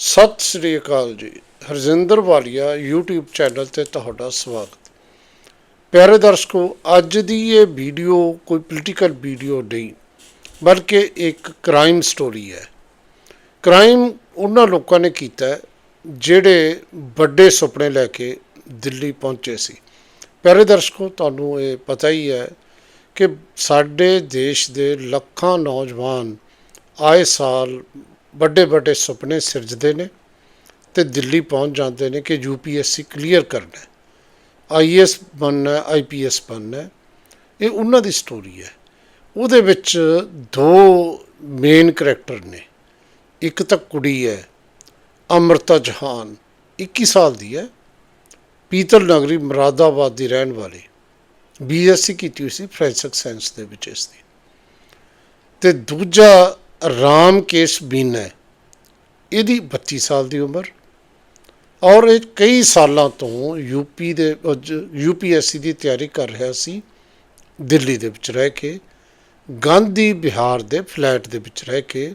ਸਤਿ ਸ੍ਰੀ ਅਕਾਲ ਜੀ। ਹਰਜਿੰਦਰ ਵਾਲੀਆ YouTube channel ਤੇ ਤੁਹਾਡਾ ਸਵਾਗਤ। ਪਿਆਰੇ ਦਰਸ਼ਕੋ, ਅੱਜ ਦੀ ਇਹ ਵੀਡੀਓ ਕੋਈ ਪੋਲੀਟੀਕਲ ਵੀਡੀਓ ਨਹੀਂ, ਬਲਕਿ ਇੱਕ ਕ੍ਰਾਈਮ ਸਟੋਰੀ ਹੈ। ਕ੍ਰਾਈਮ ਉਹਨਾਂ ਲੋਕਾਂ ਨੇ ਕੀਤਾ ਜਿਹੜੇ ਵੱਡੇ ਸੁਪਨੇ ਲੈ ਕੇ ਦਿੱਲੀ ਪਹੁੰਚੇ ਸੀ। ਪਿਆਰੇ ਦਰਸ਼ਕੋ, ਤੁਹਾਨੂੰ ਇਹ ਪਤਾ ਹੀ ਹੈ ਕਿ ਸਾਡੇ ਦੇਸ਼ ਦੇ ਲੱਖਾਂ ਨੌਜਵਾਨ ਆਏ ਸਾਲ ਵੱਡੇ ਵੱਡੇ ਸੁਪਨੇ ਸਿਰਜਦੇ ਨੇ ਤੇ ਦਿੱਲੀ ਪਹੁੰਚ ਜਾਂਦੇ ਨੇ ਕਿ ਯੂਪੀਐਸਸੀ ਕਲੀਅਰ ਕਰਨਾ ਹੈ। ਆਈਐਸ ਬਣਨਾ ਹੈ ਆਈਪੀਐਸ ਬਣਨਾ ਇਹ ਉਹਨਾਂ ਦੀ ਸਟੋਰੀ ਹੈ। ਉਹਦੇ ਵਿੱਚ ਦੋ ਮੇਨ ਕਰੈਕਟਰ ਨੇ। ਇੱਕ ਤਾਂ ਕੁੜੀ ਹੈ, ਅਮਰਤਾ ਜਹਾਨ 21 ਸਾਲ ਦੀ ਹੈ। ਪੀਤਲ ਨਗਰੀ ਮੁਰਾਦਾਬਾਦ ਦੀ ਰਹਿਣ ਵਾਲੀ। ਬੀਐਸਸੀ ਕੀਤੀ ਹੋਈ ਸੀ ਫੋਰੈਂਸਿਕ ਸਾਇੰਸ ਦੇ ਵਿੱਚ ਇਸ ਦੀ। ਤੇ ਦੂਜਾ ਰਾਮ ਕੇਸ ਬੀਨਾ ਇਹਦੀ 32 ਸਾਲ ਦੀ ਉਮਰ ਔਰ ਇਹ ਕਈ ਸਾਲਾਂ ਤੋਂ ਯੂਪੀ ਦੇ ਯੂਪੀਐਸਸੀ ਦੀ ਤਿਆਰੀ ਕਰ ਰਿਹਾ ਸੀ, ਦਿੱਲੀ ਦੇ ਵਿੱਚ ਰਹਿ ਕੇ, ਗਾਂਧੀ ਬਿਹਾਰ ਦੇ ਫਲੈਟ ਦੇ ਵਿੱਚ ਰਹਿ ਕੇ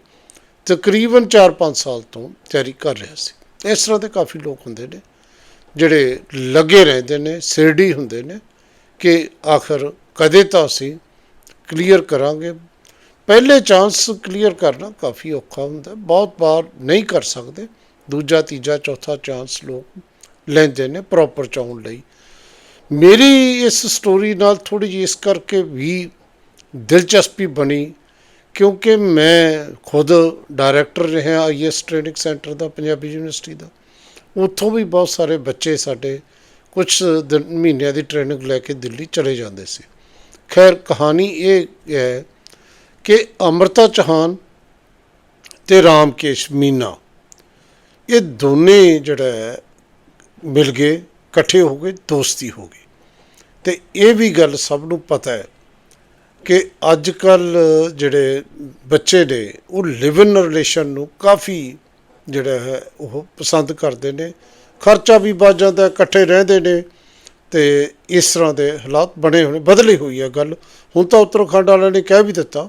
ਤਕਰੀਬਨ 4-5 ਸਾਲ ਤੋਂ ਤਿਆਰੀ ਕਰ ਰਿਹਾ ਸੀ। ਇਸ ਤਰ੍ਹਾਂ ਦੇ ਕਾਫੀ ਲੋਕ ਹੁੰਦੇ ਨੇ, ਜਿਹੜੇ ਲੱਗੇ ਰਹਿੰਦੇ ਨੇ, ਸਿਰਡੀ ਹੁੰਦੇ ਨੇ ਕਿ ਆਖਰ ਕਦੇ ਤਾਂ ਅਸੀਂ ਕਲੀਅਰ ਕਰਾਂਗੇ ਪਹਿਲੇ ਚਾਂਸ ਕਲੀਅਰ ਕਰਨਾ ਕਾਫੀ ਔਖਾ ਹੁੰਦਾ, ਬਹੁਤ ਵਾਰ ਨਹੀਂ ਕਰ ਸਕਦੇ। ਦੂਜਾ, ਤੀਜਾ, ਚੌਥਾ ਚਾਂਸ ਲੋਕ ਲੈਂਦੇ ਨੇ ਪ੍ਰੋਪਰ ਚਾਉਣ ਲਈ। ਮੇਰੀ ਇਸ ਸਟੋਰੀ ਨਾਲ ਥੋੜੀ ਜਿਹੀ ਇਸ ਕਰਕੇ ਵੀ ਦਿਲਚਸਪੀ ਬਣੀ ਕਿਉਂਕਿ ਮੈਂ ਖੁਦ ਡਾਇਰੈਕਟਰ ਰਿਹਾ ਆਈਐਸ ਟ੍ਰੇਨਿੰਗ ਸੈਂਟਰ ਦਾ, ਪੰਜਾਬੀ ਯੂਨੀਵਰਸਿਟੀ ਦਾ। ਉੱਥੋਂ ਵੀ ਬਹੁਤ ਸਾਰੇ ਬੱਚੇ ਸਾਡੇ ਕੁਝ ਦਿਨ, ਮਹੀਨਿਆਂ ਦੀ ਟ੍ਰੇਨਿੰਗ ਲੈ ਕੇ ਦਿੱਲੀ ਚਲੇ ਜਾਂਦੇ ਸੀ। ਖੈਰ, ਕਹਾਣੀ ਇਹ ਹੈ ਕਿ ਅਮਰਤਾ ਚੌਹਾਨ ਤੇ ਰਾਮਕੇਸ਼ ਮੀਨਾ, ਇਹ ਦੋਨੇ ਜਿਹੜਾ ਹੈ ਮਿਲ ਗਏ, ਇਕੱਠੇ ਹੋ ਗਏ, ਦੋਸਤੀ ਹੋ ਗਈ। ਤੇ ਇਹ ਵੀ ਗੱਲ ਸਭ ਨੂੰ ਪਤਾ ਹੈ ਕਿ ਅੱਜ ਕੱਲ ਜਿਹੜੇ ਬੱਚੇ ਨੇ, ਉਹ ਲਿਵ ਇਨ ਰਿਲੇਸ਼ਨ ਨੂੰ ਕਾਫੀ ਜਿਹੜਾ ਹੈ ਉਹ ਪਸੰਦ ਕਰਦੇ ਨੇ। ਖਰਚਾ ਵੀ ਵੱਧ ਜਾਂਦਾ, ਇਕੱਠੇ ਰਹਿੰਦੇ ਨੇ ਤੇ ਇਸ ਤਰ੍ਹਾਂ ਦੇ ਹਾਲਾਤ ਬਣੇ ਹੋਣੇ ਬਦਲੀ ਹੋਈ ਹੈ ਗੱਲ। ਹੁਣ ਤਾਂ ਉੱਤਰਾਖੰਡ ਵਾਲਿਆਂ ਨੇ ਕਹਿ ਵੀ ਦਿੱਤਾ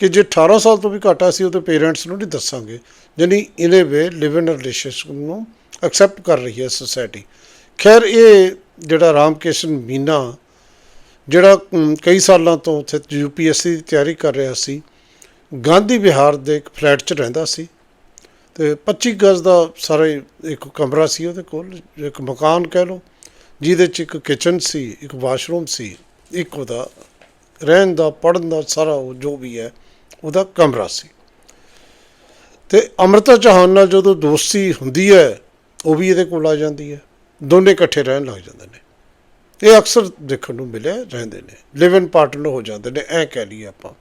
ਕਿ ਜੇ 18 ਸਾਲ ਤੋਂ ਵੀ ਘੱਟ ਆ ਸੀ ਉਹਦੇ ਪੇਰੈਂਟਸ ਨੂੰ ਨਹੀਂ ਦੱਸਾਂਗੇ। ਯਾਨੀ ਇਨ ਵੇ ਲਿਵ ਇਨ ਰਿਲੇਸ਼ਨਸ਼ਿਪ ਨੂੰ ਐਕਸੈਪਟ ਕਰ ਰਹੀ ਹੈ ਸੋਸਾਇਟੀ ਖੈਰ, ਇਹ ਜਿਹੜਾ ਰਾਮਕ੍ਰਿਸ਼ਨ ਮੀਨਾ, ਜਿਹੜਾ ਕਈ ਸਾਲਾਂ ਤੋਂ ਉੱਥੇ ਯੂਪੀਐਸਸੀ ਦੀ ਤਿਆਰੀ ਕਰ ਰਿਹਾ ਸੀ, ਗਾਂਧੀ ਵਿਹਾਰ ਦੇ ਇੱਕ ਫਲੈਟ 'ਚ ਰਹਿੰਦਾ ਸੀ। ਤੇ 25 ਗਜ਼ ਦਾ ਸਾਰਾ ਇੱਕ ਕਮਰਾ ਸੀ ਉਹਦੇ ਕੋਲ, ਇੱਕ ਮਕਾਨ ਕਹਿ ਲਓ, ਜਿਹਦੇ 'ਚ ਇੱਕ ਕਿਚਨ ਸੀ, ਇੱਕ ਵਾਸ਼ਰੂਮ ਸੀ, ਇੱਕ ਉਹਦਾ ਰਹਿਣ ਦਾ ਪੜਨ ਦਾ ਸਾਰਾ ਉਹ ਜੋ ਵੀ ਹੈ ਉਹਦਾ ਕਮਰਾ ਸੀ। ਤੇ ਅਮਰਤਾ ਚੌਹਾਨ ਨਾਲ ਜਦੋਂ ਦੋਸਤੀ ਹੁੰਦੀ ਹੈ, ਉਹ ਵੀ ਇਹਦੇ ਕੋਲ ਆ ਜਾਂਦੀ ਹੈ। ਦੋਨੇ ਇਕੱਠੇ ਰਹਿਣ ਲੱਗ ਜਾਂਦੇ ਨੇ। ਇਹ ਅਕਸਰ ਦੇਖਣ ਨੂੰ ਮਿਲਿਆ, ਰਹਿੰਦੇ ਨੇ। ਲਿਵ ਇਨ ਪਾਰਟਨਰ ਹੋ ਜਾਂਦੇ ਨੇ, ਐ ਕਹਿ ਲਈਏ ਆਪਾਂ।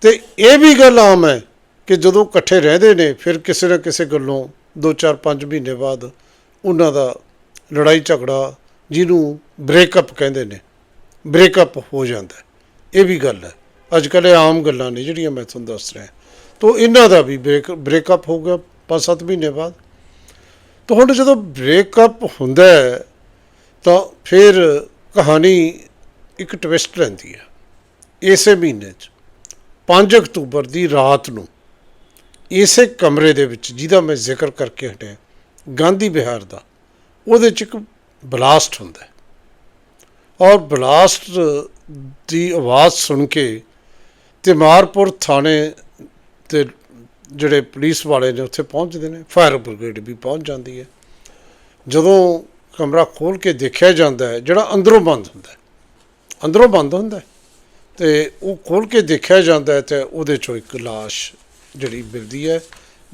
ਤੇ ਇਹ ਵੀ ਗੱਲ ਆਮ ਹੈ ਕਿ ਜਦੋਂ ਇਕੱਠੇ ਰਹਿੰਦੇ ਨੇ, ਫਿਰ ਕਿਸੇ ਨਾ ਕਿਸੇ ਗੱਲੋਂ 2 4 5 ਮਹੀਨੇ ਬਾਅਦ ਉਹਨਾਂ ਦਾ ਲੜਾਈ ਝਗੜਾ ਜਿਹਨੂੰ ਬ੍ਰੇਕਅਪ ਕਹਿੰਦੇ ਨੇ ਬ੍ਰੇਕਅਪ ਹੋ ਜਾਂਦਾ ਇਹ ਵੀ ਗੱਲ ਹੈ। ਅੱਜ ਕੱਲ੍ਹ ਇਹ ਆਮ ਗੱਲਾਂ ਨੇ ਜਿਹੜੀਆਂ ਮੈਂ ਤੁਹਾਨੂੰ ਦੱਸ ਰਿਹਾ। ਤੋ ਇਹਨਾਂ ਦਾ ਵੀ ਬ੍ਰੇਕ, ਬ੍ਰੇਕਅਪ ਹੋ ਗਿਆ 5-7 ਮਹੀਨੇ ਬਾਅਦ। ਤਾਂ ਹੁਣ ਜਦੋਂ ਬ੍ਰੇਕਅਪ ਹੁੰਦਾ ਤਾਂ ਫਿਰ ਕਹਾਣੀ ਇੱਕ ਟਵਿਸਟ ਲੈਂਦੀ ਹੈ। ਇਸੇ ਮਹੀਨੇ 'ਚ 5 ਅਕਤੂਬਰ ਦੀ ਰਾਤ ਨੂੰ ਇਸੇ ਕਮਰੇ ਦੇ ਵਿੱਚ ਜਿਹਦਾ ਮੈਂ ਜ਼ਿਕਰ ਕਰਕੇ ਹਟਿਆ, ਗਾਂਧੀ ਵਿਹਾਰ ਦਾ, ਉਹਦੇ 'ਚ ਇੱਕ ਬਲਾਸਟ ਹੁੰਦਾ ਔਰ ਬਲਾਸਟ ਦੀ ਆਵਾਜ਼ ਸੁਣ ਕੇ ਤਿਮਾਰਪੁਰ ਥਾਣੇ ਤੇ ਜਿਹੜੇ ਪੁਲਿਸ ਵਾਲੇ ਨੇ ਉੱਥੇ ਪਹੁੰਚਦੇ ਨੇ, ਫਾਇਰ ਬ੍ਰਿਗੇਡ ਵੀ ਪਹੁੰਚ ਜਾਂਦੀ ਹੈ। ਜਦੋਂ ਕਮਰਾ ਖੋਲ ਕੇ ਦੇਖਿਆ ਜਾਂਦਾ ਹੈ, ਜਿਹੜਾ ਅੰਦਰੋਂ ਬੰਦ ਹੁੰਦਾ ਹੈ, ਅੰਦਰੋਂ ਬੰਦ ਹੁੰਦਾ ਹੈ, ਤੇ ਉਹ ਖੋਲ ਕੇ ਦੇਖਿਆ ਜਾਂਦਾ ਹੈ ਤੇ ਉਹਦੇ ਚੋਂ ਇੱਕ ਲਾਸ਼ ਜਿਹੜੀ ਮਿਲਦੀ ਹੈ,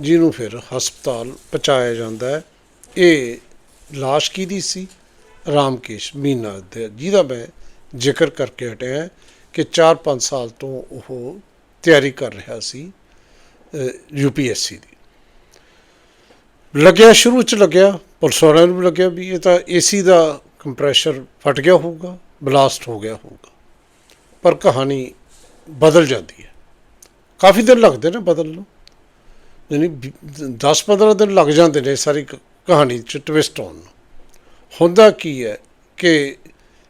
ਜਿਹਨੂੰ ਫਿਰ ਹਸਪਤਾਲ ਪਹੁੰਚਾਇਆ ਜਾਂਦਾ ਹੈ। ਇਹ ਲਾਸ਼ ਕਿਹਦੀ ਸੀ? ਰਾਮਕੇਸ਼ ਮੀਨਾ ਦੇ, ਜਿਹਦਾ ਮੈਂ ਜ਼ਿਕਰ ਕਰਕੇ ਹਟਿਆ। ਕਿ 4-5 ਸਾਲ ਤੋਂ ਉਹ ਤਿਆਰੀ ਕਰ ਰਿਹਾ ਸੀ ਯੂਪੀਐਸਸੀ ਦੀ। ਲੱਗਿਆ ਸ਼ੁਰੂ ਚ ਲੱਗਿਆ, ਪੁਲਿਸ ਵਾਲਿਆਂ ਨੂੰ ਵੀ ਲੱਗਿਆ ਵੀ ਇਹ ਤਾਂ ਏਸੀ ਦਾ ਕੰਪਰੈਸ਼ਰ ਫਟ ਗਿਆ ਹੋਊਗਾ, ਬਲਾਸਟ ਹੋ ਗਿਆ ਹੋਊਗਾ। ਪਰ ਕਹਾਣੀ ਬਦਲ ਜਾਂਦੀ ਹੈ। ਕਾਫੀ ਦਿਨ ਲੱਗਦੇ ਨੇ ਬਦਲਣ ਨੂੰ। ਯਾਨੀ 10-15 ਦਿਨ ਲੱਗ ਜਾਂਦੇ ਨੇ ਸਾਰੀ ਕ- ਕਹਾਣੀ ਚ ਟਵਿਸਟ ਆਉਣ ਨੂੰ। ਹੁੰਦਾ ਕੀ ਹੈ ਕਿ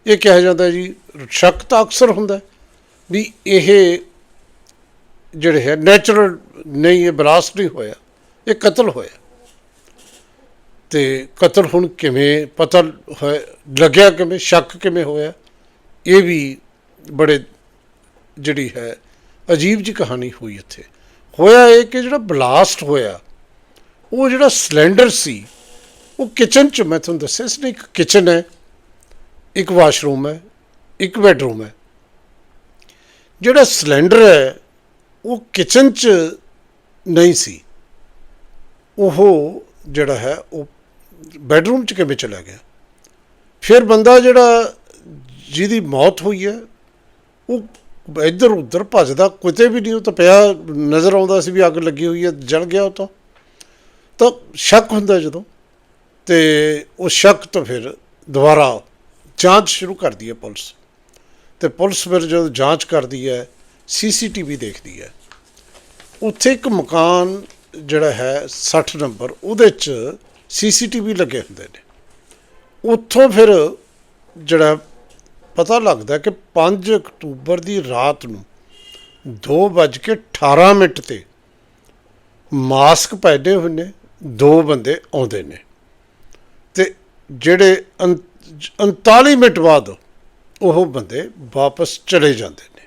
ਇਹ ਕਿਹਾ ਜਾਂਦਾ ਜੀ, ਸ਼ੱਕ ਤਾਂ ਅਕਸਰ ਹੁੰਦਾ ਵੀ ਇਹ ਜਿਹੜੇ ਹੈ ਨੈਚੁਰਲ ਨਹੀਂ, ਇਹ ਬਲਾਸਟ ਨਹੀਂ ਹੋਇਆ। ਇਹ ਕਤਲ ਹੋਇਆ। ਤੇ ਕਤਲ ਹੁਣ ਕਿਵੇਂ, ਪਤਾ ਹੋਇਆ ਲੱਗਿਆ ਕਿਵੇਂ, ਸ਼ੱਕ ਕਿਵੇਂ ਹੋਇਆ? ਇਹ ਵੀ ਬੜੇ ਜਿਹੜੀ ਹੈ, ਅਜੀਬ ਜੀ ਕਹਾਣੀ ਹੋਈ ਇੱਥੇ। ਹੋਇਆ ਇਹ ਕਿ ਜਿਹੜਾ ਬਲਾਸਟ ਹੋਇਆ, ਉਹ ਜਿਹੜਾ ਸਿਲੰਡਰ ਸੀ, ਉਹ ਕਿਚਨ ਚ, ਮੈਂ ਤੁਹਾਨੂੰ ਦੱਸਿਆ ਸੀ ਇੱਕ ਕਿਚਨ ਹੈ, ਇੱਕ ਵਾਸ਼ਰੂਮ ਹੈ, ਇੱਕ ਬੈਡਰੂਮ ਹੈ। ਜਿਹੜਾ ਸਿਲੰਡਰ ਹੈ, ਉਹ ਕਿਚਨ ਚ ਨਹੀਂ ਸੀ। ਉਹ ਜਿਹੜਾ ਹੈ, ਉਹ ਬੈਡਰੂਮ ਚ ਕਿਵੇਂ ਚਲਾ ਗਿਆ? ਫਿਰ ਬੰਦਾ ਜਿਹੜਾ ਜਿਹਦੀ ਮੌਤ ਹੋਈ ਹੈ, ਉਹ ਇੱਧਰ ਉੱਧਰ ਭੱਜਦਾ, ਕਿਤੇ ਵੀ ਨਹੀਂ, ਉਹ ਤਾਂ ਪਿਆ ਨਜ਼ਰ ਆਉਂਦਾ ਸੀ ਵੀ ਅੱਗ ਲੱਗੀ ਹੋਈ ਹੈ, ਜਲ ਗਿਆ ਉਹ ਤਾਂ। ਤਾਂ ਸ਼ੱਕ ਹੁੰਦਾ ਜਦੋਂ, ਤੇ ਉਹ ਸ਼ੱਕ ਤੋਂ ਫਿਰ ਦੁਬਾਰਾ ਜਾਂਚ ਸ਼ੁਰੂ ਕਰਦੀ ਹੈ ਪੁਲਿਸ। ਤੇ ਪੁਲਿਸ ਫਿਰ ਜਦੋਂ ਜਾਂਚ ਕਰਦੀ ਹੈ, ਸੀਸੀਟੀਵੀ ਦੇਖਦੀ ਹੈ। ਉੱਥੇ ਇੱਕ ਮਕਾਨ ਜਿਹੜਾ ਹੈ 60 ਨੰਬਰ, ਉਹਦੇ 'ਚ ਸੀਸੀਟੀਵੀ ਲੱਗੇ ਹੁੰਦੇ ਨੇ। ਉੱਥੋਂ ਫਿਰ ਜਿਹੜਾ ਪਤਾ ਲੱਗਦਾ ਕਿ 5 ਅਕਤੂਬਰ ਦੀ ਰਾਤ ਨੂੰ 2:18 ਮਿੰਟ ਤੇ ਮਾਸਕ ਪਹਿਨੇ ਹੋਏ ਨੇ, ਦੋ ਬੰਦੇ ਆਉਂਦੇ ਨੇ। ਤੇ ਜਿਹੜੇ ਉਨ- 39 ਮਿੰਟ ਬਾਅਦ ਉਹ ਬੰਦੇ ਵਾਪਸ ਚਲੇ ਜਾਂਦੇ ਨੇ।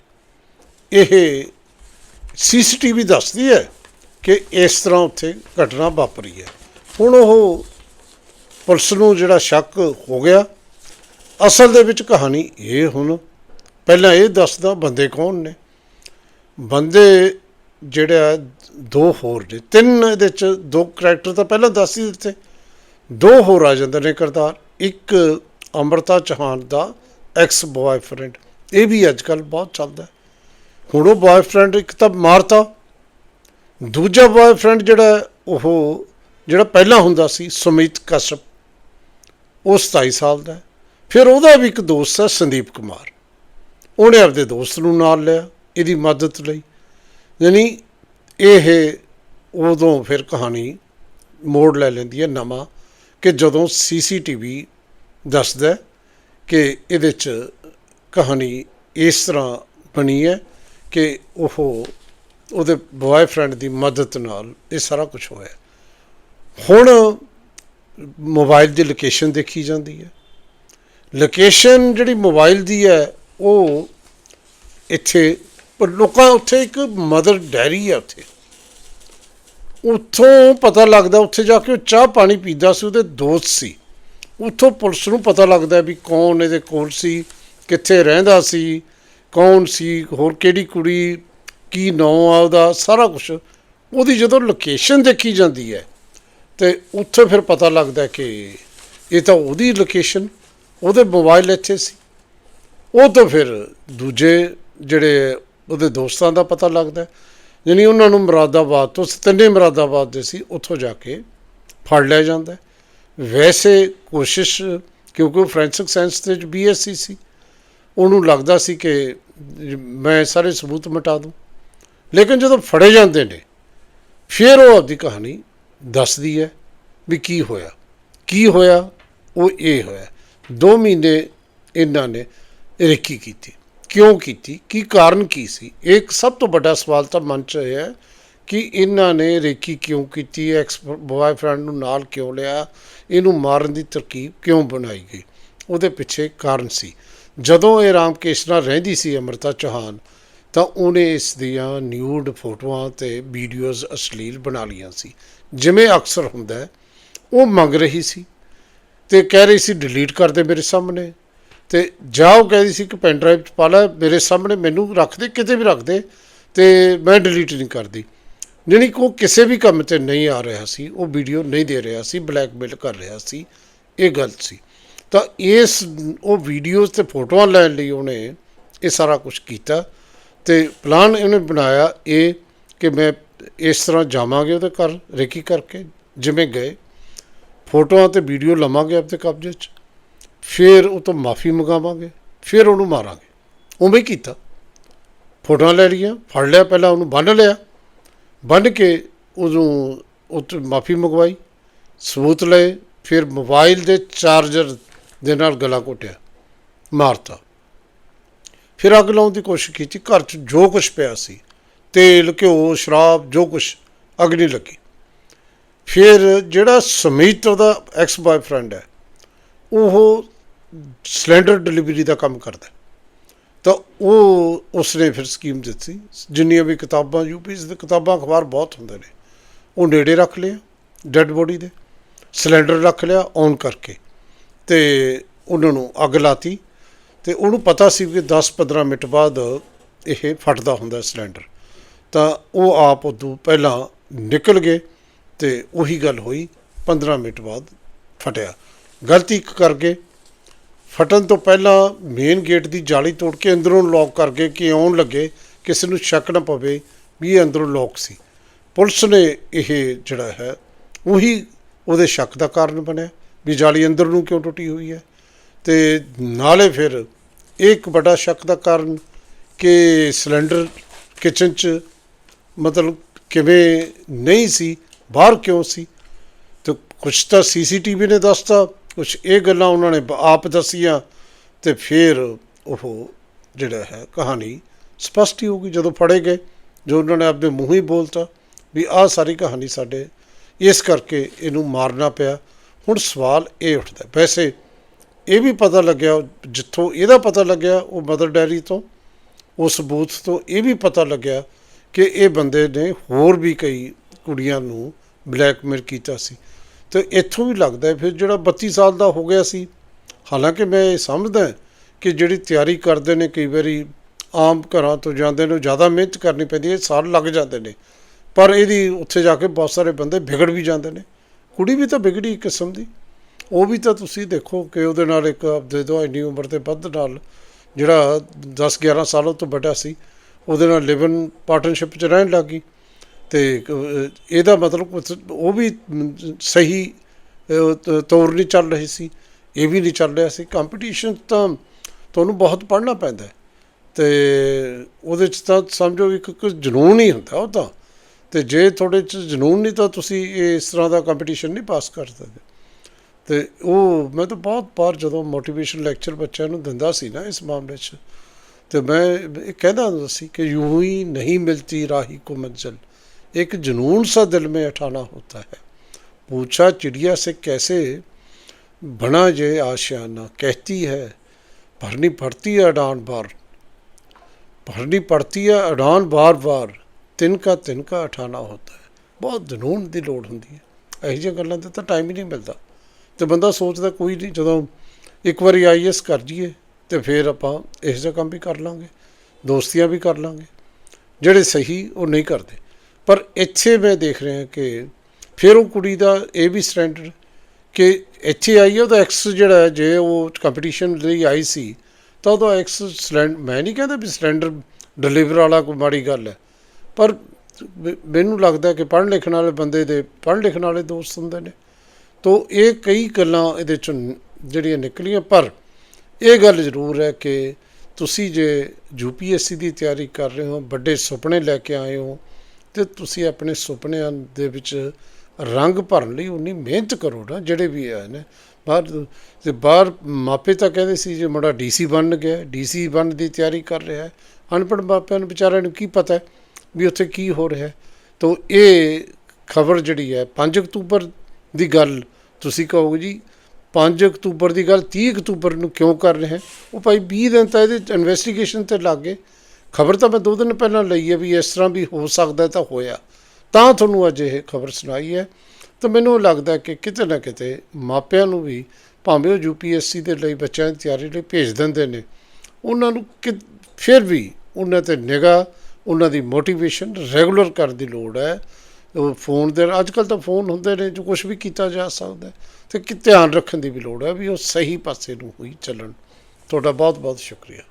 ਇਹ ਸੀਸੀਟੀਵੀ ਦੱਸਦੀ ਹੈ ਕਿ ਇਸ ਤਰ੍ਹਾਂ ਉੱਥੇ ਘਟਨਾ ਵਾਪਰੀ ਹੈ। ਹੁਣ ਉਹ ਪੁਲਿਸ ਨੂੰ ਜਿਹੜਾ ਸ਼ੱਕ ਹੋ ਗਿਆ, ਅਸਲ ਦੇ ਵਿੱਚ ਕਹਾਣੀ ਇਹ ਹੁਣ ਪਹਿਲਾਂ ਇਹ ਦੱਸਦਾ ਬੰਦੇ ਕੌਣ ਨੇ। ਬੰਦੇ ਜਿਹੜਾ ਦੋ ਹੋਰ ਨੇ। ਤਿੰਨ ਇਹਦੇ ਚ ਦੋ ਕਰੈਕਟਰ ਤਾਂ ਪਹਿਲਾਂ ਦੱਸ ਹੀ ਦਿੱਤੇ। ਦੋ ਹੋਰ ਆ ਜਾਂਦੇ ਨੇ ਕਰਤਾਰ। ਇੱਕ ਅੰਮ੍ਰਿਤਾ ਚੌਹਾਨ ਦਾ ਐਕਸ ਬॉयਫ੍ਰੈਂਡ ਇਹ ਵੀ ਅੱਜ ਕੱਲ ਬਹੁਤ ਚੱਲਦਾ ਹੁਣ ਉਹ ਬॉयਫ੍ਰੈਂਡ ਇੱਕ ਤਾਂ ਮਾਰਤਾ। ਦੂਜਾ ਬॉयਫ੍ਰੈਂਡ ਜਿਹੜਾ ਉਹ, ਜਿਹੜਾ ਪਹਿਲਾਂ ਹੁੰਦਾ ਸੀ, ਸੁਮਿਤ ਕਸ਼ਪ। ਉਹ 27 ਸਾਲ ਦਾ ਫਿਰ ਉਹਦਾ ਵੀ ਇੱਕ ਦੋਸਤ ਹੈ, ਸੰਦੀਪ ਕੁਮਾਰ। ਉਹਨੇ ਆਪਣੇ ਦੋਸਤ ਨੂੰ ਨਾਲ ਲਿਆ, ਇਹਦੀ ਮਦਦ ਲਈ। ਯਾਨੀ ਇਹ ਉਦੋਂ ਫਿਰ ਕਹਾਣੀ ਮੋੜ ਲੈ ਲੈਂਦੀ ਹੈ ਨਵਾਂ, ਕਿ ਜਦੋਂ ਸੀਸੀਟੀਵੀ ਦੱਸਦਾ ਕਿ ਇਹਦੇ ਚ ਕਹਾਣੀ ਇਸ ਤਰ੍ਹਾਂ ਬਣੀ ਹੈ ਕਿ ਉਹ ਉਹਦੇ ਬॉयਫ੍ਰੈਂਡ ਦੀ ਮਦਦ ਨਾਲ ਇਹ ਸਾਰਾ ਕੁਝ ਹੋਇਆ। ਹੁਣ ਮੋਬਾਈਲ ਦੀ ਲੋਕੇਸ਼ਨ ਦੇਖੀ ਜਾਂਦੀ ਹੈ। ਲੋਕੇਸ਼ਨ ਜਿਹੜੀ ਮੋਬਾਈਲ ਦੀ ਹੈ, ਉਹ ਇੱਥੇ ਪਰ ਲੋਕਾਂ ਉੱਥੇ ਇੱਕ ਮਦਰ ਡੈਰੀ ਹੈ ਉੱਥੇ। ਉੱਥੋਂ ਪਤਾ ਲੱਗਦਾ ਉੱਥੇ ਜਾ ਕੇ ਉਹ ਚਾਹ ਪਾਣੀ ਪੀਂਦਾ ਸੀ, ਉਹਦੇ ਦੋਸਤ ਸੀ। ਉੱਥੋਂ ਪੁਲਿਸ ਨੂੰ ਪਤਾ ਲੱਗਦਾ ਵੀ ਕੌਣ ਇਹਦੇ ਕੋਲ ਸੀ, ਕਿੱਥੇ ਰਹਿੰਦਾ ਸੀ, ਕੌਣ ਸੀ, ਹੋਰ ਕਿਹੜੀ ਕੁੜੀ, ਕੀ ਨਾਂ ਆ ਉਹਦਾ, ਸਾਰਾ ਕੁਝ ਉਹਦੀ ਜਦੋਂ ਲੋਕੇਸ਼ਨ ਦੇਖੀ ਜਾਂਦੀ ਹੈ, ਤੇ ਉੱਥੇ ਫਿਰ ਪਤਾ ਲੱਗਦਾ ਕਿ ਇਹ ਤਾਂ ਉਹਦੀ ਲੋਕੇਸ਼ਨ ਉਹਦੇ ਮੋਬਾਈਲ ਇੱਥੇ ਸੀ ਉਹ ਤੋਂ ਫਿਰ ਦੂਜੇ ਜਿਹੜੇ ਉਹਦੇ ਦੋਸਤਾਂ ਦਾ ਪਤਾ ਲੱਗਦਾ ਹੈ। ਯਾਨੀ ਉਹਨਾਂ ਨੂੰ ਮੁਰਾਦਾਬਾਦ ਤੋਂ, ਤਿੰਨੇ ਮੁਰਾਦਾਬਾਦ ਦੇ ਸੀ, ਉੱਥੋਂ ਜਾ ਕੇ ਫੜ ਲਿਆ ਜਾਂਦਾ ਵੈਸੇ ਕੋਸ਼ਿਸ਼, ਕਿਉਂਕਿ ਉਹ ਫੋਰੈਂਸਿਕ ਸਾਇੰਸ ਦੇ ਵਿੱਚ ਬੀਐਸਸੀ ਸੀ, ਉਹਨੂੰ ਲੱਗਦਾ ਸੀ ਕਿ ਮੈਂ ਸਾਰੇ ਸਬੂਤ ਮਿਟਾ ਦੂੰ। ਲੇਕਿਨ ਜਦੋਂ ਫੜੇ ਜਾਂਦੇ ਨੇ, ਫਿਰ ਉਹ ਆਪਦੀ ਕਹਾਣੀ ਦੱਸਦੀ ਹੈ ਵੀ ਕੀ ਹੋਇਆ। ਕੀ ਹੋਇਆ? ਉਹ ਇਹ ਹੋਇਆ। ਦੋ ਮਹੀਨੇ ਇਹਨਾਂ ਨੇ ਰੇਕੀ ਕੀਤੀ। ਕਿਉਂ ਕੀਤੀ? ਕੀ ਕਾਰਨ ਕੀ ਸੀ? ਇੱਕ ਸਭ ਤੋਂ ਵੱਡਾ ਸਵਾਲ ਤਾਂ ਮਨ 'ਚ ਇਹ ਹੈ ਕਿ ਇਹਨਾਂ ਨੇ ਰੇਕੀ ਕਿਉਂ ਕੀਤੀ? ਐਕਸ ਬॉयਫ੍ਰੈਂਡ ਨੂੰ ਨਾਲ ਕਿਉਂ ਲਿਆ? ਇਹਨੂੰ ਮਾਰਨ ਦੀ ਤਰਕੀਬ ਕਿਉਂ ਬਣਾਈ ਗਈ? ਉਹਦੇ ਪਿੱਛੇ ਕਾਰਨ ਸੀ। ਜਦੋਂ ਇਹ ਰਾਮਕ੍ਰਿਸ਼ਨ ਨਾਲ ਰਹਿੰਦੀ ਸੀ ਅਮਰਤਾ ਚੌਹਾਨ, ਤਾਂ ਉਹਨੇ ਇਸ ਦੀਆਂ ਨਿਊਡ ਫੋਟੋਆਂ ਤੇ ਵੀਡੀਓਜ਼ ਅਸ਼ਲੀਲ ਬਣਾ ਲਈਆਂ ਸੀ। ਜਿਵੇਂ ਅਕਸਰ ਹੁੰਦਾ ਉਹ ਮੰਗ ਰਹੀ ਸੀ ਤੇ ਕਹਿ ਰਹੀ ਸੀ ਡਿਲੀਟ ਕਰ ਦੇ ਮੇਰੇ ਸਾਹਮਣੇ। ਤੇ ਜਾ ਉਹ ਕਹਿੰਦੀ ਸੀ ਕਿ ਪੈਨ ਡਰਾਈਵ ਚ ਪਾ ਲੈ ਮੇਰੇ ਸਾਹਮਣੇ, ਮੈਨੂੰ ਰੱਖ ਦੇ, ਕਿਤੇ ਵੀ ਰੱਖ ਦੇ ਤੇ ਮੈਂ ਡਿਲੀਟ ਨਹੀਂ ਕਰਦੀ। ਜਾਣੀ ਕਿ ਉਹ ਕਿਸੇ ਵੀ ਕੰਮ ਤੇ ਨਹੀਂ ਆ ਰਿਹਾ ਸੀ, ਉਹ ਵੀਡੀਓ ਨਹੀਂ ਦੇ ਰਿਹਾ ਸੀ ਬਲੈਕਮੇਲ ਕਰ ਰਿਹਾ ਸੀ, ਇਹ ਗਲਤ ਸੀ। ਤਾਂ ਇਸ ਉਹ ਵੀਡੀਓਜ਼ ਤੇ ਫੋਟੋਆਂ ਲੈਣ ਲਈ ਉਹਨੇ ਇਹ ਸਾਰਾ ਕੁਝ ਕੀਤਾ ਤੇ ਪਲਾਨ ਇਹਨੇ ਬਣਾਇਆ ਇਹ ਕਿ ਮੈਂ ਇਸ ਤਰ੍ਹਾਂ ਜਾਵਾਂਗੇ ਉਹਦੇ ਘਰ, ਰੇਕੀ ਕਰਕੇ, ਜਿਵੇਂ ਗਏ। ਫੋਟੋਆਂ ਤੇ ਵੀਡੀਓ ਲਵਾਂਗੇ ਆਪਦੇ ਕਬਜ਼ੇ 'ਚ, ਫਿਰ ਉਹ ਤੋਂ ਮਾਫੀ ਮੰਗਾਵਾਂਗੇ, ਫਿਰ ਉਹਨੂੰ ਮਾਰਾਂਗੇ। ਉਵੇਂ ਹੀ ਕੀਤਾ। ਫੋਟੋਆਂ ਲੈ ਲਈਆਂ, ਫੜ ਲਿਆ, ਪਹਿਲਾਂ ਉਹਨੂੰ ਬੰਨ੍ਹ ਲਿਆ। ਬੰਨ੍ਹ ਕੇ ਉਹਨੂੰ ਉਹ ਮਾਫੀ ਮੰਗਵਾਈ, ਸਬੂਤ ਲਏ, ਫਿਰ ਮੋਬਾਈਲ ਦੇ ਚਾਰਜਰ ਦੇ ਨਾਲ ਗਲਾ ਘੋਟਿਆ, ਮਾਰਤਾ। ਫਿਰ ਅੱਗ ਲਾਉਣ ਦੀ ਕੋਸ਼ਿਸ਼ ਕੀਤੀ, ਘਰ 'ਚ ਜੋ ਕੁਝ ਪਿਆ ਸੀ, ਤੇਲ, ਘਿਓ, ਸ਼ਰਾਬ, ਜੋ ਕੁਝ ਅੱਗ ਨਹੀਂ ਲੱਗੀ। ਫਿਰ ਜਿਹੜਾ ਸਮੀਤ ਉਹਦਾ ਐਕਸ ਬॉयਫ੍ਰੈਂਡ ਹੈ, ਉਹ ਸਿਲੰਡਰ ਡਿਲੀਵਰੀ ਦਾ ਕੰਮ ਕਰਦਾ। ਤਾਂ ਉਹ ਉਸਨੇ ਫਿਰ ਸਕੀਮ ਦਿੱਤੀ। ਜਿੰਨੀਆਂ ਵੀ ਕਿਤਾਬਾਂ ਯੂਪੀਸ ਦੇ ਕਿਤਾਬਾਂ ਅਖਬਾਰ ਬਹੁਤ ਹੁੰਦੇ ਨੇ। ਉਹ ਨੇੜੇ ਰੱਖ ਲਿਆ ਡੈੱਡ ਬੋਡੀ ਦੇ। ਸਿਲੰਡਰ ਰੱਖ ਲਿਆ ਔਨ ਕਰਕੇ। ਤੇ ਉਹਨਾਂ ਨੂੰ ਅੱਗ ਲਾਤੀ। ਤੇ ਉਹਨੂੰ ਪਤਾ ਸੀ ਕਿ 10-15 ਮਿੰਟ ਬਾਅਦ ਇਹ ਫਟਦਾ ਹੁੰਦਾ ਸਿਲੰਡਰ ਤਾਂ ਉਹ ਆਪ ਉਦੋਂ ਪਹਿਲਾਂ ਨਿਕਲ ਗਏ ਤੇ ਉਹੀ ਗੱਲ ਹੋਈ। 15 ਮਿੰਟ ਬਾਅਦ ਫਟਿਆ। ਗਲਤੀ ਇੱਕ ਕਰ ਗਏ। ਫਟਣ ਤੋਂ ਪਹਿਲਾਂ ਮੇਨ ਗੇਟ ਦੀ ਜਾਲੀ ਤੋੜ ਕੇ ਅੰਦਰੋਂ ਲੌਕ ਕਰ ਗਏ ਕਿ ਆਉਣ ਲੱਗੇ, ਕਿਸੇ ਨੂੰ ਸ਼ੱਕ ਨਾ ਪਵੇ ਵੀ ਇਹ ਅੰਦਰੋਂ ਲੌਕ ਸੀ। ਪੁਲਿਸ ਨੇ ਇਹ ਜਿਹੜਾ ਹੈ, ਉਹੀ ਉਹਦੇ ਸ਼ੱਕ ਦਾ ਕਾਰਨ ਬਣਿਆ ਵੀ ਜਾਲੀ ਅੰਦਰ ਨੂੰ ਕਿਉਂ ਟੁੱਟੀ ਹੋਈ ਹੈ। ਤੇ ਨਾਲੇ ਫਿਰ ਇਹ ਇੱਕ ਵੱਡਾ ਸ਼ੱਕ ਦਾ ਕਾਰਨ ਕਿ ਸਿਲੰਡਰ ਕਿਚਨ 'ਚ ਮਤਲਬ ਕਿਵੇਂ ਨਹੀਂ ਸੀ, ਬਾਹਰ ਕਿਉਂ ਸੀ? ਤੇ ਕੁਝ ਤਾਂ ਸੀਸੀਟੀਵੀ ਨੇ ਦੱਸਤਾ। ਕੁਝ ਇਹ ਗੱਲਾਂ ਉਹਨਾਂ ਨੇ ਆਪ ਦੱਸੀਆਂ ਤੇ ਫਿਰ ਉਹ ਜਿਹੜਾ ਹੈ ਕਹਾਣੀ ਸਪਸ਼ਟ ਹੀ ਹੋ ਗਈ ਜਦੋਂ ਫੜੇ ਗਏ, ਜੋ ਉਹਨਾਂ ਨੇ ਆਪਣੇ ਮੂੰਹ ਹੀ ਬੋਲਤਾ ਵੀ ਆਹ ਸਾਰੀ ਕਹਾਣੀ ਸਾਡੇ ਇਸ ਕਰਕੇ ਇਹਨੂੰ ਮਾਰਨਾ ਪਿਆ। ਹੁਣ ਸਵਾਲ ਇਹ ਉੱਠਦਾ ਵੈਸੇ ਇਹ ਵੀ ਪਤਾ ਲੱਗਿਆ, ਜਿੱਥੋਂ ਇਹਦਾ ਪਤਾ ਲੱਗਿਆ ਉਹ ਮਦਰ ਡੈਰੀ ਤੋਂ, ਉਸ ਬੂਥ ਤੋਂ ਇਹ ਵੀ ਪਤਾ ਲੱਗਿਆ ਕਿ ਇਹ ਬੰਦੇ ਨੇ ਹੋਰ ਵੀ ਕਈ ਕੁੜੀਆਂ ਨੂੰ ਬਲੈਕਮੇਲ ਕੀਤਾ ਸੀ। ਤੇ ਇੱਥੋਂ ਵੀ ਲੱਗਦਾ ਫਿਰ ਜਿਹੜਾ 32 ਸਾਲ ਦਾ ਹੋ ਗਿਆ ਸੀ, ਹਾਲਾਂਕਿ ਮੈਂ ਇਹ ਸਮਝਦਾ ਕਿ ਜਿਹੜੀ ਤਿਆਰੀ ਕਰਦੇ ਨੇ, ਕਈ ਵਾਰੀ ਆਮ ਘਰਾਂ ਤੋਂ ਜਾਂਦੇ ਨੇ ਜ਼ਿਆਦਾ ਮਿਹਨਤ ਕਰਨੀ ਪੈਂਦੀ ਹੈ ਸਾਲ ਲੱਗ ਜਾਂਦੇ ਨੇ। ਪਰ ਇਹਦੀ ਉੱਥੇ ਜਾ ਕੇ ਬਹੁਤ ਸਾਰੇ ਬੰਦੇ ਵਿਗੜ ਵੀ ਜਾਂਦੇ ਨੇ। ਕੁੜੀ ਵੀ ਤਾਂ ਵਿਗੜੀ ਇੱਕ ਕਿਸਮ ਦੀ। ਉਹ ਵੀ ਤਾਂ ਤੁਸੀਂ ਦੇਖੋ ਕਿ ਉਹਦੇ ਨਾਲ ਇੱਕ ਦੇ ਦੋ ਇੰਨੀ ਉਮਰ ਤੇ ਵੱਧ ਨਾਲ ਜਿਹੜਾ 10 11 ਸਾਲ ਤੋਂ ਵੱਡਾ ਸੀ, ਉਹਦੇ ਨਾਲ ਲਿਵਨ ਪਾਰਟਨਰਸ਼ਿਪ 'ਚ ਰਹਿਣ ਲੱਗੀ ਤੇ ਇਹਦਾ ਮਤਲਬ ਕੁਛ- ਉਹ ਵੀ ਸਹੀ ਤੌਰ ਨਹੀਂ ਚੱਲ ਰਹੀ ਸੀ, ਇਹ ਵੀ ਨਹੀਂ ਚੱਲ ਰਿਹਾ ਸੀ। ਕੰਪੀਟੀਸ਼ਨ ਤਾਂ ਤੁਹਾਨੂੰ ਬਹੁਤ ਪੜ੍ਹਨਾ ਪੈਂਦਾ ਹੈ ਤੇ ਉਹਦੇ 'ਚ ਤਾਂ ਸਮਝੋ ਇੱਕ ਇੱਕ ਜਨੂਨ ਹੀ ਹੁੰਦਾ ਉਹ ਤਾਂ। ਤੇ ਜੇ ਤੁਹਾਡੇ 'ਚ ਜਨੂਨ ਨਹੀਂ ਤਾਂ ਤੁਸੀਂ ਇਹ ਇਸ ਤਰ੍ਹਾਂ ਦਾ ਕੰਪੀਟੀਸ਼ਨ ਨਹੀਂ ਪਾਸ ਕਰ ਸਕਦੇ। ਤੇ ਉਹ, ਮੈਂ ਤਾਂ ਬਹੁਤ ਵਾਰ ਜਦੋਂ ਮੋਟੀਵੇਸ਼ਨ ਲੈਕਚਰ ਬੱਚਿਆਂ ਨੂੰ ਦਿੰਦਾ ਸੀ ਨਾ ਇਸ ਮਾਮਲੇ 'ਚ, ਤੇ ਮੈਂ, ਇਹ ਕਹਿੰਦਾ ਹੁੰਦਾ ਸੀ ਕਿ ਯੂੰ ਹੀ ਨਹੀਂ ਮਿਲਤੀ ਰਾਹੀ ਕੋ ਮੰਜ਼ਲ। एक जुनून सा दिल में अठाना होता है पूछा चिड़िया से कैसे बना ये आशियाना कहती है भरनी पड़ती है अडान बार भरनी पड़ती है अडान बार बार तिनका तिनका अठाना होता है ਬਹੁਤ ਜਨੂਨ ਦੀ ਲੋੜ ਹੁੰਦੀ ਹੈ ਇਹੋ ਜਿਹੀਆਂ ਗੱਲਾਂ ਤੇ ਤਾਂ ਟਾਈਮ ਹੀ ਨਹੀਂ ਮਿਲਦਾ ਤੇ ਬੰਦਾ ਸੋਚਦਾ ਕੋਈ ਨਹੀਂ ਜਦੋਂ ਇੱਕ ਵਾਰੀ ਆਈਐਸ ਕਰ ਜੀਏ ਤੇ ਫਿਰ ਆਪਾਂ ਇਸ ਜਿਹਾ ਕੰਮ ਵੀ ਕਰ ਲਾਂਗੇ ਦੋਸਤੀਆਂ ਵੀ ਕਰ ਲਾਂਗੇ ਜਿਹੜੇ ਸਹੀ ਉਹ ਨਹੀਂ ਕਰਦੇ ਪਰ ਇੱਥੇ ਮੈਂ ਦੇਖ ਰਿਹਾ ਕਿ ਫਿਰ ਉਹ ਕੁੜੀ ਦਾ ਇਹ ਵੀ ਸਟੈਂਡਰਡ ਕਿ ਇੱਥੇ ਆਈ ਹੈ ਉਹਦਾ ਐਕਸ ਜਿਹੜਾ ਜੇ ਉਹ ਕੰਪੀਟੀਸ਼ਨ ਲਈ ਆਈ ਸੀ, ਤਾਂ ਉਹਦਾ ਐਕਸ ਸਿਲੰਡਰ ਮੈਂ ਨਹੀਂ ਕਹਿੰਦਾ ਵੀ ਸਿਲੰਡਰ ਡਿਲੀਵਰ ਵਾਲਾ ਕੋਈ ਮਾੜੀ ਗੱਲ ਹੈ, ਪਰ ਮੈ- ਮੈਨੂੰ ਲੱਗਦਾ ਕਿ ਪੜ੍ਹਨ ਲਿਖਣ ਵਾਲੇ ਬੰਦੇ ਦੇ ਪੜ੍ਹਨ ਲਿਖਣ ਵਾਲੇ ਦੋਸਤ ਹੁੰਦੇ ਨੇ। ਤੋ ਇਹ ਕਈ ਗੱਲਾਂ ਇਹਦੇ ਚੋਂ ਜਿਹੜੀਆਂ ਨਿਕਲੀਆਂ, ਪਰ ਇਹ ਗੱਲ ਜ਼ਰੂਰ ਹੈ ਕਿ ਤੁਸੀਂ ਜੇ ਯੂਪੀਐਸਸੀ ਦੀ ਤਿਆਰੀ ਕਰ ਰਹੇ ਹੋ, ਵੱਡੇ ਸੁਪਨੇ ਲੈ ਕੇ ਆਏ ਹੋ ਤੇ ਤੁਸੀਂ ਆਪਣੇ ਸੁਪਨਿਆਂ ਦੇ ਵਿੱਚ ਰੰਗ ਭਰਨ ਲਈ ਉਨੀ ਮਿਹਨਤ ਕਰੋ ਨਾ, ਜਿਹੜੇ ਵੀ ਆਏ ਨੇ। ਬਾਹਰ ਤੇ ਬਾਹਰ ਮਾਪੇ ਤਾਂ ਕਹਿੰਦੇ ਸੀ ਜੇ ਮੁੰਡਾ ਡੀਸੀ ਬਣ ਗਿਆ, ਡੀਸੀ ਬਣਨ ਦੀ ਤਿਆਰੀ ਕਰ ਰਿਹਾ ਹੈ। ਅਨਪੜ੍ਹ ਮਾਪਿਆਂ ਨੂੰ ਵਿਚਾਰਿਆਂ ਨੂੰ ਕੀ ਪਤਾ ਵੀ ਉੱਥੇ ਕੀ ਹੋ ਰਿਹਾ ਤਾਂ ਇਹ ਖਬਰ ਜਿਹੜੀ ਹੈ 5 ਅਕਤੂਬਰ ਦੀ ਗੱਲ ਤੁਸੀਂ ਕਹੋਗੇ ਜੀ 5 ਅਕਤੂਬਰ ਦੀ ਗੱਲ 30 ਅਕਤੂਬਰ ਨੂੰ ਕਿਉਂ ਕਰ ਰਹੇ ਉਹ ਭਾਈ 20 ਦਿਨ ਤਾਂ ਇਹਦੇ ਇਨਵੈਸਟੀਗੇਸ਼ਨ ਤੇ ਲੱਗ ਗਏ। ਖਬਰ ਤਾਂ ਮੈਂ ਦੋ ਦਿਨ ਪਹਿਲਾਂ ਲਈ ਹੈ ਵੀ ਇਸ ਤਰ੍ਹਾਂ ਵੀ ਹੋ ਸਕਦਾ ਤਾਂ ਹੋਇਆ। ਤਾਂ ਤੁਹਾਨੂੰ ਅੱਜ ਇਹ ਖਬਰ ਸੁਣਾਈ ਹੈ। ਤਾਂ ਮੈਨੂੰ ਲੱਗਦਾ ਕਿ ਕਿਤੇ ਨਾ ਕਿਤੇ ਮਾਪਿਆਂ ਨੂੰ ਵੀ ਭਾਵੇਂ ਉਹ ਯੂਪੀਐਸਸੀ ਦੇ ਲਈ ਬੱਚਿਆਂ ਦੀ ਤਿਆਰੀ ਲਈ ਭੇਜ ਦਿੰਦੇ ਨੇ, ਉਹਨਾਂ ਨੂੰ ਕਿ ਫਿਰ ਵੀ ਉਹਨਾਂ ਤੇ ਨਿਗਾਹ, ਉਹਨਾਂ ਦੀ ਮੋਟੀਵੇਸ਼ਨ ਰੈਗੂਲਰ ਕਰਨ ਦੀ ਲੋੜ ਹੈ। ਉਹ ਫੋਨ ਦੇ ਅੱਜ ਕੱਲ ਤਾਂ ਫੋਨ ਹੁੰਦੇ ਨੇ ਜੋ ਕੁਝ ਵੀ ਕੀਤਾ ਜਾ ਸਕਦਾ ਹੈ। ਤੇ ਕਿ ਧਿਆਨ ਰੱਖਣ ਦੀ ਵੀ ਲੋੜ ਹੈ ਵੀ ਉਹ ਸਹੀ ਪਾਸੇ ਨੂੰ ਹੋਈ ਚੱਲਣ। ਤੁਹਾਡਾ ਬਹੁਤ ਬਹੁਤ ਸ਼ੁਕਰੀਆ।